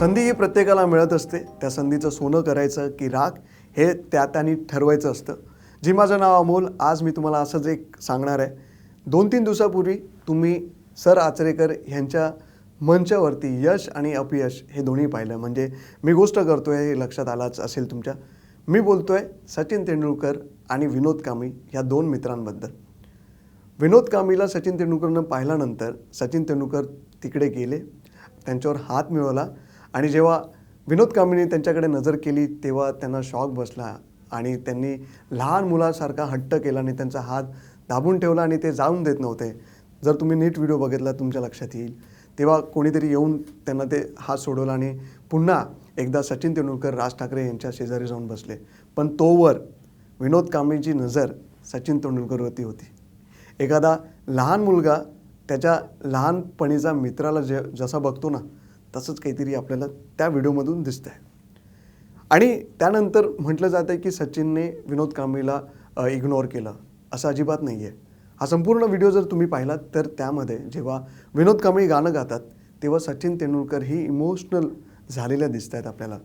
संधी ही प्रत्येकाला मिळत असते. त्या संधीचं सोनं करायचं की राख हे त्या त्यांनी ठरवायचं असतं. जी माझं नाव अमोल आज मी तुम्हाला असंच एक सांगणार आहे. दोन तीन दिवसापूर्वी तुम्ही सर आचरेकर ह्यांच्या मंचावरती यश आणि अपयश हे दोन्ही पाहिलं. म्हणजे मी गोष्ट करतोय हे लक्षात आलाच असेल तुमच्या. मी बोलतोय सचिन तेंडुलकर आणि विनोद कांबळी ह्या दोन मित्रांबद्दल. विनोद कांबळीला सचिन तेंडुलकरनं पाहिल्यानंतर सचिन तेंडुलकर तिकडे गेले. त्यांच्यावर हात मिळवला. आणि जेव्हा विनोद कांबळीने त्यांच्याकडे नजर केली तेव्हा त्यांना शॉक बसला आणि त्यांनी लहान मुलासारखा हट्ट केला आणि त्यांचा हात दाबून ठेवला आणि ते जाऊन देत नव्हते. जर तुम्ही नीट व्हिडिओ बघितला तुमच्या लक्षात येईल. तेव्हा कोणीतरी येऊन त्यांना ते हात सोडवला आणि पुन्हा एकदा सचिन तेंडुलकर राज ठाकरे यांच्या शेजारी जाऊन बसले. पण तोवर विनोद कांबळीची नजर सचिन तेंडुलकरवरती होती. एखादा लहान मुलगा त्याच्या लहानपणीचा मित्राला जे जसा बघतो ना तसंच काहीतरी आपल्याला त्या व्हिडिओमधून दिसतंय. आणि त्यानंतर म्हटलं जातं की सचिनने विनोद कांबळीला इग्नोर केलं. असं अजिबात नाही आहे हा संपूर्ण व्हिडिओ जर तुम्ही पाहिलात तर त्यामध्ये जेव्हा विनोद कांबळी गाणं गातात तेव्हा सचिन तेंडुलकर ही इमोशनल झालेल्या दिसत आहेत आपल्याला.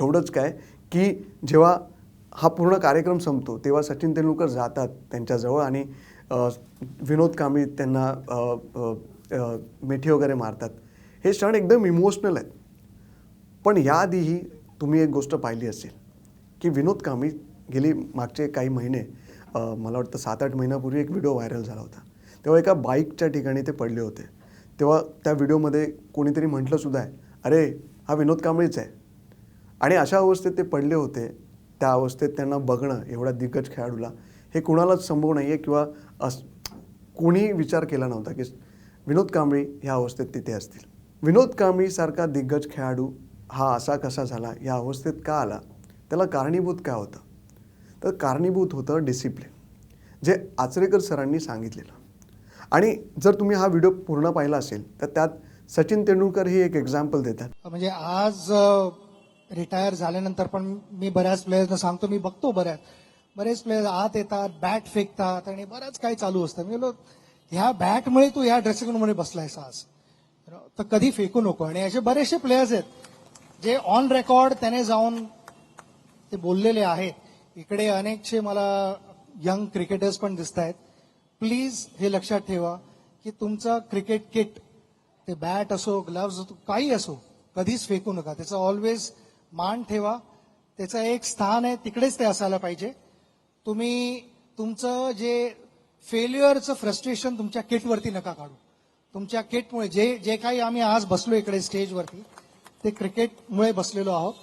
एवढंच काय की जेव्हा हा पूर्ण कार्यक्रम संपतो तेव्हा सचिन तेंडुलकर जातात त्यांच्याजवळ आणि विनोद कांबळी त्यांना मेठी मिठी वगैरे मारतात. हे क्षण एकदम इमोशनल आहेत. पण याआधीही तुम्ही एक गोष्ट पाहिली असेल की विनोद कांबळी गेली मागचे काही महिने मला वाटतं सात आठ महिन्यापूर्वी एक व्हिडिओ व्हायरल झाला होता. तेव्हा एका बाईकच्या ठिकाणी ते पडले होते. तेव्हा त्या व्हिडिओमध्ये कोणीतरी म्हटलं सुद्धा आहे अरे हा विनोद कांबळीच आहे. आणि अशा अवस्थेत ते पडले होते. त्या अवस्थेत त्यांना बघणं एवढा दिग्गज खेळाडूला हे कुणालाच संभव नाही आहे किंवा अस कोणी विचार केला नव्हता की विनोद कांबळी ह्या अवस्थेत तिथे असतील. विनोद कांबळीसारखा दिग्गज खेळाडू हा असा कसा झाला या अवस्थेत का आला? त्याला कारणीभूत काय होतं? तर कारणीभूत होतं डिसिप्लिन जे आचरेकर सरांनी सांगितलेलं. आणि जर तुम्ही हा व्हिडिओ पूर्ण पाहिला असेल तर त्यात सचिन तेंडुलकर ही एक एक्झाम्पल देतात. म्हणजे आज रिटायर झाल्यानंतर पण मी बऱ्याच प्लेयर्सना सांगतो मी बघतो बऱ्याच. बरेच प्लेयर्स आत येतात बॅट फेकतात आणि बऱ्याच काही चालू असतं. म्हणजे ह्या बॅटमुळे तू ह्या ड्रेसिंग रूममध्ये बसलायस आज? तर कधी फेकू नको. आणि असे बरेचसे प्लेयर्स आहेत जे ऑन रेकॉर्ड त्याने जाऊन ते बोललेले आहेत. इकडे अनेकशे मला यंग क्रिकेटर्स पण दिसत आहेत प्लीज हे लक्षात ठेवा की तुमचं क्रिकेट किट ते बॅट असो ग्लव्ज काही असो कधीच फेकू नका. त्याचं ऑलवेज मान ठेवा. त्याचं एक स्थान आहे तिकडेच ते असायला पाहिजे. तुम्ही तुमचं जे फेल्युअरचं फ्रस्ट्रेशन तुमच्या किटवरती नका काढू. तुमच्या किटमुळे जे जे काही आम्ही आज बसलो इकडे स्टेजवरती ते क्रिकेटमुळे बसलेलो आहोत.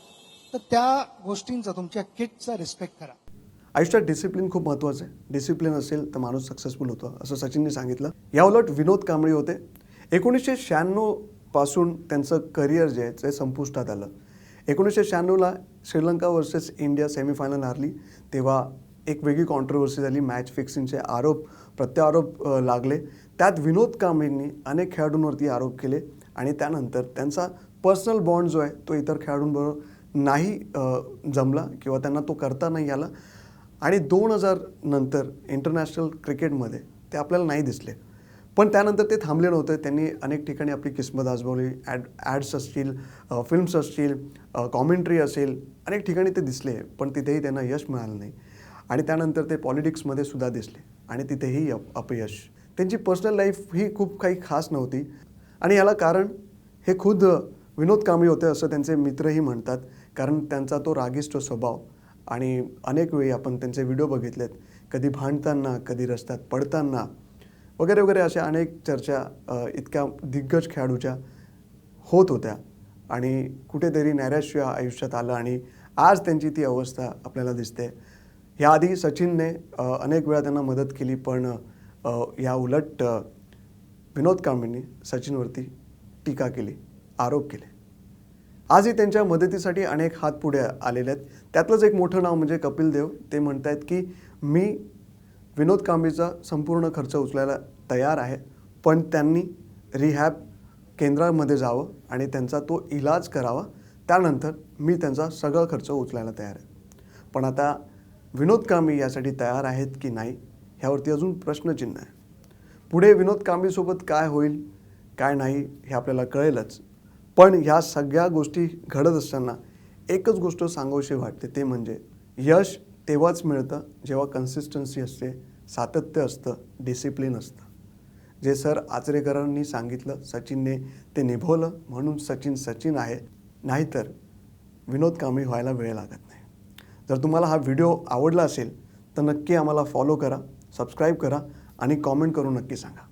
तर त्या गोष्टींचा तुमच्या किटचा रिस्पेक्ट करा. आयुष्यात डिसिप्लिन खूप महत्त्वाचं आहे. डिसिप्लिन असेल तर माणूस सक्सेसफुल होतो असं सचिनने सांगितलं. या उलट विनोद कांबळी होते. एकोणीसशे शहाण्णवपासून त्यांचं करिअर जे आहे ते संपुष्टात आलं. एकोणीसशे शहाण्णवला श्रीलंका वर्सेस इंडिया सेमीफायनल हारली तेव्हा एक वेगळी कॉन्ट्रोवर्सी झाली. मॅच फिक्सिंगचे आरोप प्रत्यारोप लागले. त्यात विनोद कांबळींनी अनेक खेळाडूंवरती आरोप केले आणि त्यानंतर त्यांचा पर्सनल बॉन्ड जो आहे तो इतर खेळाडूंबरोबर नाही जमला किंवा त्यांना तो करता नाही आला. आणि दोन हजार नंतर इंटरनॅशनल क्रिकेटमध्ये ते आपल्याला नाही दिसले. पण त्यानंतर ते थांबले नव्हते. त्यांनी अनेक ठिकाणी आपली किस्मत आजमावली. ॲड ॲड्स असतील फिल्म्स असतील कॉमेंट्री असेल अनेक ठिकाणी ते दिसले. पण तिथेही त्यांना यश मिळालं नाही. आणि त्यानंतर ते पॉलिटिक्समध्ये सुद्धा दिसले. आणि तिथेही अप अपयश. त्यांची पर्सनल लाईफ ही खूप काही खास नव्हती. आणि याला कारण हे खुद विनोद कांबळी होते असं त्यांचे मित्रही म्हणतात. कारण त्यांचा तो रागिष्ट स्वभाव आणि अनेक वेळी आपण त्यांचे व्हिडिओ बघितलेत. कधी भांडताना कधी रस्त्यात पडताना वगैरे वगैरे अशा अनेक चर्चा इतक्या दिग्गज खेळाडूच्या होत होत्या. आणि कुठेतरी नैराश्य आयुष्यात आलं आणि आज त्यांची ती अवस्था आपल्याला दिसते. याआधी सचिनने अनेक वेळा त्यांना मदत केली पण या उलट विनोद कांबळींनी सचिनवरती टीका केली आरोप केले. आजही त्यांच्या मदतीसाठी अनेक हात पुढे आलेले आहेत. त्यातलंच एक मोठं नाव म्हणजे कपिल देव. ते म्हणत आहेत की मी विनोद कांबळीचा संपूर्ण खर्च उचलायला तयार आहे पण त्यांनी रिहॅब केंद्रामध्ये जावं आणि त्यांचा तो इलाज करावा. त्यानंतर मी त्यांचा सगळा खर्च उचलायला तयार आहे. पण आता विनोद कांबी यासाठी तयार आहेत की नाही ह्यावरती अजून प्रश्नचिन्ह आहे. पुढे विनोद कांबीसोबत काय होईल काय नाही हे आपल्याला कळेलच. पण ह्या सगळ्या गोष्टी घडत असताना एकच गोष्ट सांगावशी वाटते ते म्हणजे यश तेव्हाच मिळतं जेव्हा कन्सिस्टन्सी असते सातत्य असतं डिसिप्लिन असतं. जे सर आचरेकरांनी सांगितलं सचिनने ते निभवलं म्हणून सचिन सचिन आहे. नाहीतर विनोद कांबळी व्हायला वेळ लागत नाही. जर तुम्हाला हा व्हिडिओ आवडला असेल तर नक्की आम्हाला फॉलो करा सबस्क्राईब करा आणि कॉमेंट करून नक्की सांगा.